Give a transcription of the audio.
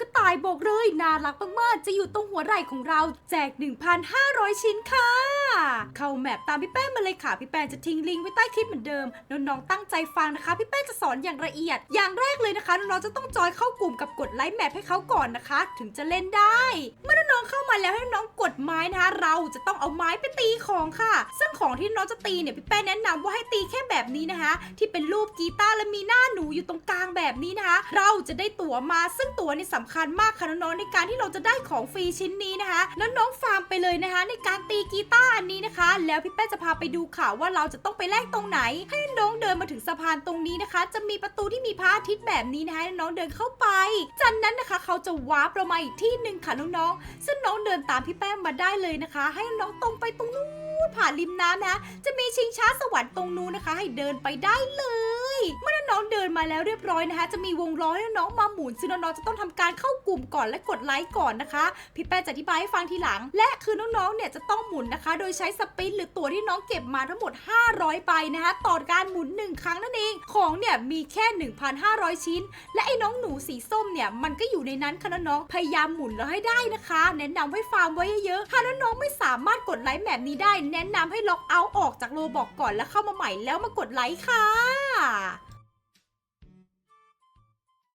ก็ตายบอกเลยน่ารักมากๆ จะอยู่ตรงหัวไหล่ของเราแจก 1,500 ชิ้นค่ะ เข้าแมปตามพี่แป้งมาเลยค่ะพี่แป้งจะทิ้งลิงก์ไว้ใต้คลิปเหมือนเดิมน้องๆตั้งใจฟังนะคะพี่แป้งจะสอนอย่างละเอียด อย่างแรกเลยนะคะน้องๆจะต้องจอยเข้ากลุ่มกับกดไลค์แมปให้เขาก่อนนะคะ ถึงจะเล่นได้เมื่อเมาแล้วให้น้องกดไม้นะคะ เราจะต้องเอาไม้ไปตีของค่ะ ซึ่งของที่น้องจะตีเนี่ยพี่แป้แนะนำว่าให้ตีแค่แบบนี้นะคะ ที่เป็นรูปกีตาร์และมีหน้าหนูอยู่ตรงกลางแบบนี้นะคะ เราจะได้ตั๋วมาซึ่งตั๋วนี่สำคัญมากค่ะน้องๆในการที่เราจะได้ของฟรีชิ้นนี้นะคะน้องฟาร์มไปเลยนะคะ ในการตีกีตาร์อันนี้นะคะ แล้วพี่แป้จะพาไปดูค่ะว่าเราจะต้องไปแลกตรงไหน ให้น้องเดินมาถึงสะพานตรงนี้นะคะ จะมีประตูที่มีพระอาทิตย์แบบนี้นะคะน้องเดินเข้าไปจากนั้นนะคะเขาจะวาร์ปเรามาอีกที่หนึ่งค่ะน้องๆซึ่งน้องเดินตามพี่แป้งมาได้เลยนะคะ ให้น้องตรงไปตรงนู้นผ่านริมน้ำนะ จะมีชิงช้าสวรรค์ตรงนู้นนะคะ ให้เดินไปได้เลย เมื่อน้องเดินมาแล้วเรียบร้อยนะคะ จะมีวงล้อให้น้องมาหมุนซึ่งน้องๆจะต้องทำการเข้ากลุ่มก่อนและกดไลค์ก่อนนะคะ พี่แป้จะอธิบายให้ฟังทีหลัง และคือน้องๆเนี่ยจะต้องหมุนนะคะ โดยใช้สปินหรือตัวที่น้องเก็บมาทั้งหมด 500ใบนะคะต่อการหมุน 1 ครั้งนั่นเองของเนี่ยมีแค่ 1,500 ชิ้น และไอ้น้องหนูสีส้มเนี่ยมันก็อยู่ในนั้นค่ะน้องๆพยายามหมุนแล้วให้ได้นะคะ แนะนำให้ฟาร์มไว้เยอะๆถ้าน้องๆไม่สามารถกดไลค์แบบนี้ได้ แนะนำให้ล็อกเอาท์ออกจากโลบอกก่อนแล้วเข้ามาใหม่แล้วมากดไลค์ค่ะ